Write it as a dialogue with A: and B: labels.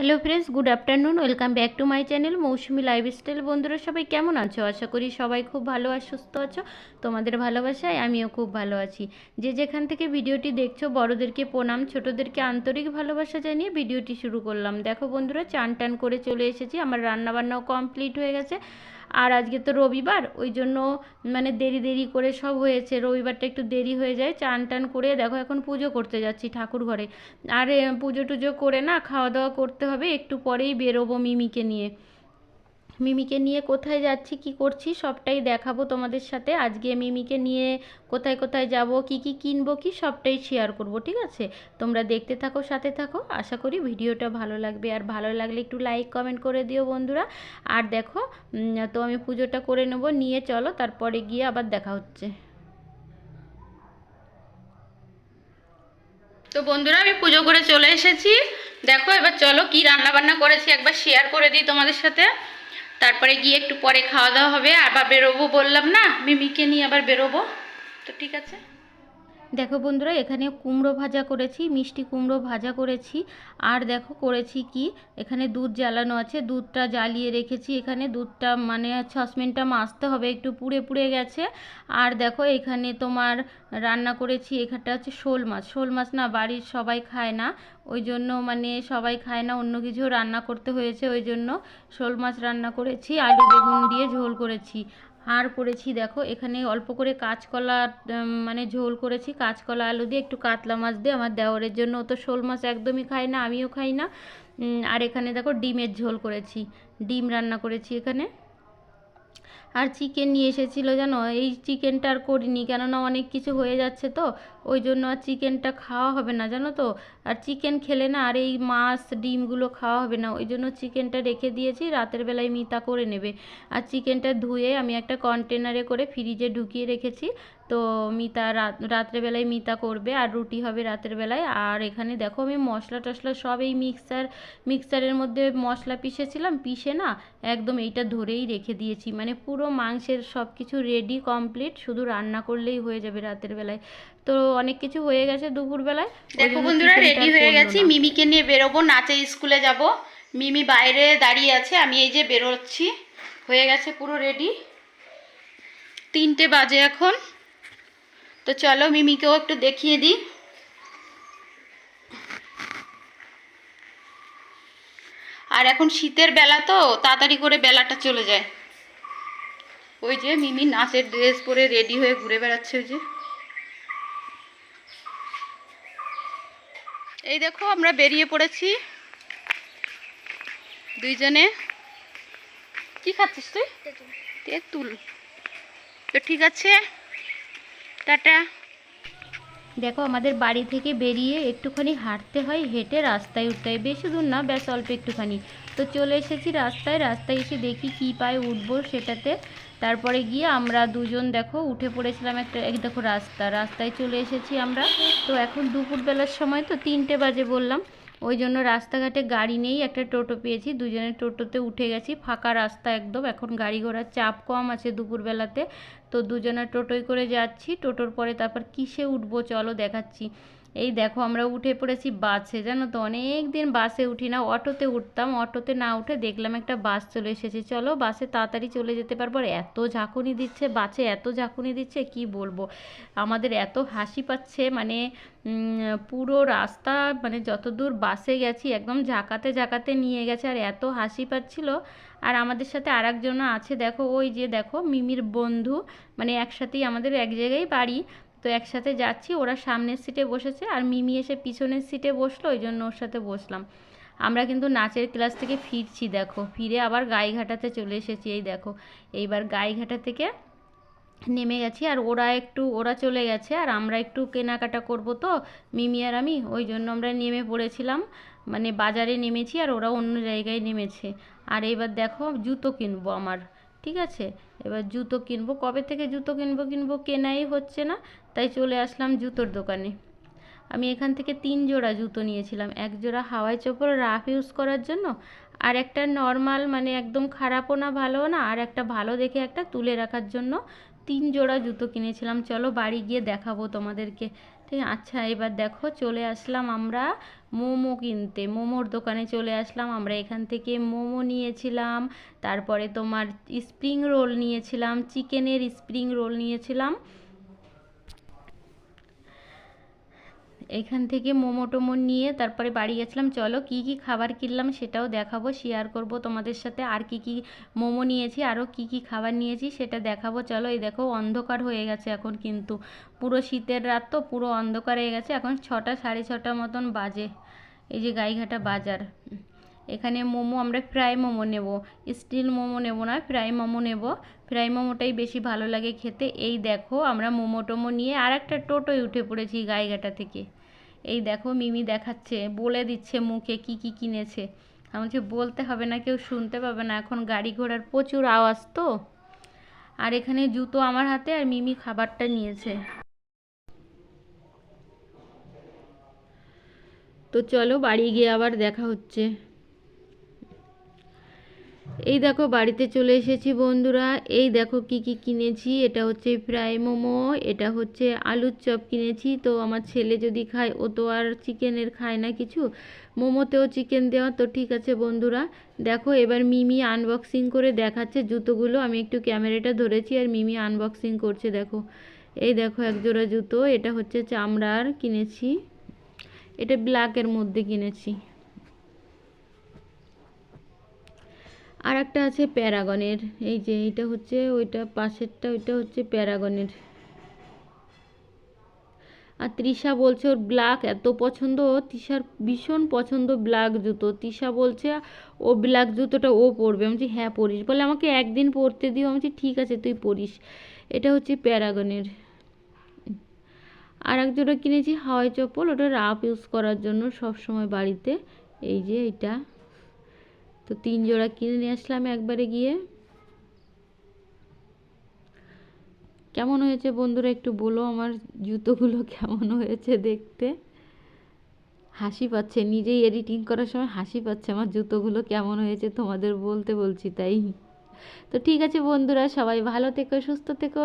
A: Hello friends, good afternoon, welcome back to my channel Mousumi lifestyle. বন্ধুরা, সবাই কেমন আছো? আশা করি সবাই খুব ভালো আর সুস্থ আছো। তোমাদের ভালোবাসায় আমিও খুব ভালো আছি। যে যেখান থেকে ভিডিওটি দেখছ, বড়োদেরকে প্রণাম, ছোটোদেরকে আন্তরিক ভালোবাসা জানিয়ে ভিডিওটি শুরু করলাম। দেখো বন্ধুরা, চান টান করে চলে এসেছি। আমার রান্নাবান্নাও কমপ্লিট হয়ে গেছে। আর আজকে তো রবিবার, ওই জন্য মানে দেরি দেরি করে সব হয়েছে। রবিবারটা একটু দেরি হয়ে যায়, চান টান করে দেখো এখন পুজো করতে যাচ্ছি ঠাকুর ঘরে। আর পুজো টুজো করে না খাওয়া দাওয়া করতে হবে, একটু পরেই বেরোবো মিমিকে নিয়ে। মিমিকে নিয়ে কোথায় যাচ্ছি, কি করছি, সবটাই দেখাবো তোমাদের সাথে। আজকে মিমিকে নিয়ে কোথায় কোথায় যাব, কি কি কিনবো, কি সবটাই শেয়ার করব, ঠিক আছে? তোমরা দেখতে থাকো, সাথে থাকো। আশা করি ভিডিওটা ভালো লাগবে। আর ভালো লাগলে একটু লাইক কমেন্ট করে দিও বন্ধুরা। আর দেখো তো আমি পুজোটা করে নেব, নিয়ে চলো, তারপরে গিয়ে আবার দেখা হচ্ছে। তো বন্ধুরা, আমি পুজো করে চলে এসেছি। দেখো, এবার চলো কি রান্না বান্না করেছি, একবার শেয়ার করে দিই তোমাদের সাথে। তারপরে গিয়ে একটু পরে খাওয়া দাওয়া হবে। আবার বেরোবো বললাম না, মিমিকে নিয়ে আবার বেরোবো। তো ঠিক আছে। দেখো বন্ধুরা, এখানে কুমড়ো ভাজা করেছি, মিষ্টি কুমড়ো ভাজা করেছি। আর দেখো, করেছি কি? এখানে দুধ জ্বালানো আছে, দুধটা জ্বালিয়ে রেখেছি এখানে। দুধটা মানে সসপ্যানটা মাজতে হবে, একটু পুড়ে পুড়ে গেছে। আর দেখো, এখানে তোমার রান্না করেছি, এখানটা হচ্ছে শোল মাছ। শোল মাছ না, বাড়ির সবাই খায় না। ওই জন্য মানে সবাই খায় না, অন্য কিছু রান্না করতে হয়েছে, ওই জন্য শোল মাছ রান্না করেছি, আলু বেগুন দিয়ে ঝোল করেছি। আর করেছি, দেখো, এখানে অল্প করে কাঁচকলা মানে ঝোল করেছি, কাঁচকলা, আলু দিয়ে, একটু কাতলা মাছ দিয়ে, আমার দেওরের জন্য। ও তো শোল মাছ একদমই খাই না, আমিও খাই না। আর এখানে দেখো ডিমের ঝোল করেছি, ডিম রান্না করেছি এখানে। আর চিকেন নিয়ে এসেছিল জানো? এই চিকেনটা আর করিনি, কেননা অনেক কিছু হয়ে যাচ্ছে তো, ওই জন্য আর চিকেনটা খাওয়া হবে না, জানো তো? আর চিকেন খেলে না আর এই মাছ, ডিমগুলো খাওয়া হবে না, ওই জন্য চিকেনটা রেখে দিয়েছি, রাতের বেলায় মিতা করে নেবে। আর চিকেনটা ধুয়ে আমি একটা কন্টেনারে করে ফ্রিজে ঢুকিয়ে রেখেছি তো মিতা রাত রাত্রেবেলায় মিতা করবে আর রুটি হবে রাতের বেলায়। আর এখানে দেখো আমি মশলা টশলা সব এই মিক্সার মিক্সারের মধ্যে মশলা পিষেছিলাম পিষে না একদম এইটা ধরেই রেখে দিয়েছি। মানে পুরো মাংসের সব কিছু রেডি কমপ্লিট শুধু রান্না করলেই হয়ে যাবে রাতের বেলায়। তো অনেক কিছু হয়ে গেছে দুপুরবেলায়
B: দেখো বন্ধুরা রেডি হয়ে গেছি। মিমিকে নিয়ে বেরোবো নাচের স্কুলে যাব। মিমি বাইরে দাঁড়িয়ে আছে আমি এই যে বেরোচ্ছি। হয়ে গেছে পুরো রেডি তিনটে বাজে এখন। তো চলো মিমিকেও একটু দেখিয়ে দিই। আর এখন শীতের বেলা তো তাড়াতাড়ি করে বেলাটা চলে যায়। ওই যে মিমি নাচের ড্রেস পরে রেডি হয়ে ঘুরে বেড়াচ্ছে ওই যে। এই দেখো আমরা বেরিয়ে পড়েছি। দুইজনে। কি খাচ্ছিস তুই? তেঁতুল। তো ঠিক আছে। টাটা।
A: দেখো, আমাদের বাড়ি থেকে বেরিয়ে একটুখানি হাঁটতে হয়, হেঁটে রাস্তায় উঠতে হয়। বেশি দূর না, ব্যাস অল্প একটুখানি। তো চলে এসেছি রাস্তায় রাস্তায় এসে দেখি কী পায়ে উঠবো সেটাতে। তারপরে গিয়ে আমরা দুজন, দেখো, উঠে পড়েছিলাম একটা এক দেখো রাস্তা, রাস্তায় চলে এসেছি আমরা। তো এখন দুপুরবেলার সময়, তো তিনটে বাজে বললাম। ওই জন্য রাস্তাঘাটে গাড়ি নেই, একটা টোটো পেয়েছি দুজনের টোটোতে উঠে গেছি, ফাঁকা রাস্তা একদম, এখন গাড়ি ঘোড়ার চাপ কম আছে দুপুরবেলাতে, তো দুজনে টোটোয় করে যাচ্ছি, টোটোর পরে তারপর কিসে উঠবো চলো দেখাচ্ছি। এই দেখো আমরা উঠে পড়েছি বাসে, জানো তো? অনেক দিন বাসে উঠি না, অটোতে উঠতাম, অটোতে না উঠে দেখলাম একটা বাস চলে এসেছে। চলো বাসে তাড়াতাড়ি চলে যেতে পারব, আর এত ঝাঁকুনি দিচ্ছে, বাসে এত ঝাঁকুনি দিচ্ছে, কি বলব? আমাদের এত হাসি পাচ্ছে মানে পুরো রাস্তা মানে যতদূর বাসে গেছি, একদম ঝাঁকাতে ঝাঁকাতে নিয়ে গেছে, আর এত হাসি পাচ্ছিল। আর আমাদের সাথে আর আছে, দেখো, ওই যে দেখো, মিমির বন্ধু মানে একসাথেই আমাদের এক জায়গায় বাড়ি। তো একসাথে যাচ্ছি, ওরা সামনের সিটে বসেছে আর মিমি এসে পিছনের সিটে বসল, ওই জন্য ওর সাথে বসলাম। আমরা কিন্তু নাচের ক্লাস থেকে ফিরছি, দেখো। ফিরে আবার গাইঘাটাতে চলে এসেছি, এই দেখো। এইবার গাইঘাটা থেকে নেমে গেছি আর ওরা একটু, ওরা চলে গেছে আর আমরা একটু কেনাকাটা করব তো, মিমি আর আমি। ওই জন্য আমরা নেমে পড়েছিলাম মানে বাজারে নেমেছি আর ওরা অন্য জায়গায় নেমেছে। আর এবার দেখো, জুতো কিনবো আমার। ঠিক আছে? এবার জুতো কিনবো। কবে থেকে জুতো কিনবো কিনবো কেনাই হচ্ছে না, তাই চলে আসলাম জুতোর দোকানে। আমি এখান থেকে তিন জোড়া জুতো নিয়েছিলাম। এক জোড়া হাওয়াই চপ্পল রাফ ইউজ করার জন্য, আর একটা নর্মাল মানে একদম খারাপও না, ভালোও না, আর একটা ভালো দেখে একটা তুলে রাখার জন্য তিন জোড়া জুতো কিনেছিলাম। চলো বাড়ি গিয়ে দেখাবো তোমাদেরকে। ঠিক আচ্ছা এবার দেখো, চলে আসলাম আমরা মোমো কিনতে। মোমোর দোকানে চলে আসলাম। আমরা এখান থেকে মোমো নিয়েছিলাম, তারপরে তোমার স্প্রিং রোল নিয়েছিলাম, চিকেনের স্প্রিং রোল নিয়েছিলাম। এখান থেকে মোমো টোমো নিয়ে তারপরে বাড়ি গেছিলাম। চলো কি কি খাবার কিনলাম সেটাও দেখাবো শেয়ার করব তোমাদের সাথে। আর কি কি মোমো নিয়েছি, আরও কি কি খাবার নিয়েছি সেটা দেখাবো। চলো এই দেখো অন্ধকার হয়ে গেছে এখন কিন্তু। পুরো শীতের রাত তো পুরো অন্ধকার হয়ে গেছে। এখন ছটা সাড়ে ছটা মতন বাজে। এই যে গাইঘাটা বাজার। এখানে মোমো আমরা ফ্রাই মোমো নেব। স্টিল মোমো নেব না, ফ্রাই মোমো নেব। ফ্রাই মোমোটাই বেশি ভালো লাগে খেতে। এই দেখো আমরা মোমো টোমো নিয়ে আর একটা টোটোয় উঠে পড়েছি গাইঘাটা থেকে। এই দেখো মিমি দেখাচ্ছে, বলে দিচ্ছে মুখে কি কি কিনেছে। আমি বলছি, বলতে হবে না, কেউ শুনতে পাবে না। এখন গাড়ি ঘোড়ার প্রচুর আওয়াজ তো। আর এখানে জুতো আমার হাতে আর মিমি খাবারটা নিয়েছে। তো চলো বাড়ি গিয়ে আবার দেখা হচ্ছে। এই দেখো বাড়িতে চলে এসেছি বন্ধুরা। এই দেখো কি কি কিনেছি। এটা হচ্ছে ফ্রাই মোমো, এটা হচ্ছে আলুর চপ কিনেছি। তো আমার ছেলে যদি খায়, ও তো আর চিকেনের খায় না কিছু। মোমোতেও চিকেন দেওয়া, তো ঠিক আছে বন্ধুরা। দেখো এবার মিমি আনবক্সিং করে দেখাচ্ছে জুতোগুলো। আমি একটু ক্যামেরাটা ধরেছি আর মিমি আনবক্সিং করছে, দেখো। এই দেখো এক জোড়া জুতো, এটা হচ্ছে চামড়ার কিনেছি। এটা ব্ল্যাকের মধ্যে কিনেছি। আর একটা আছে প্যারাগনের, এই যে এটা হচ্ছে, ওইটা পাশেরটা, ওইটা হচ্ছে প্যারাগনের। আর তৃষা বলছে ওর ব্ল্যাক এত পছন্দ, তৃষার ভীষণ পছন্দ ব্ল্যাক জুতো। তৃষা বলছে, ও ব্ল্যাক জুতোটা ও পরবে। আমি হ্যাঁ পরিস। বলে, আমাকে একদিন পরতে দিও। আমি ঠিক আছে, তুই পরিস। এটা হচ্ছে প্যারাগনের। আর এক জোড়া কিনেছি, হাওয়াই চপ্পল, ওটা রাফ ইউজ করার জন্য সব সময় বাড়িতে। এই যে এটা। তো তিন জোড়া কিনে নিয়ে আসলাম একবারে গিয়ে। কেমন হয়েছে বন্ধুরা একটু বলো আমার জুতোগুলো কেমন হয়েছে দেখতে? হাসি পাচ্ছে, নিজেই এডিটিং করার সময় হাসি পাচ্ছে আমার জুতোগুলো কেমন হয়েছে তোমাদের বলতে বলছি তাই। তো ঠিক আছে বন্ধুরা, সবাই ভালো থেকো, সুস্থ থেকো।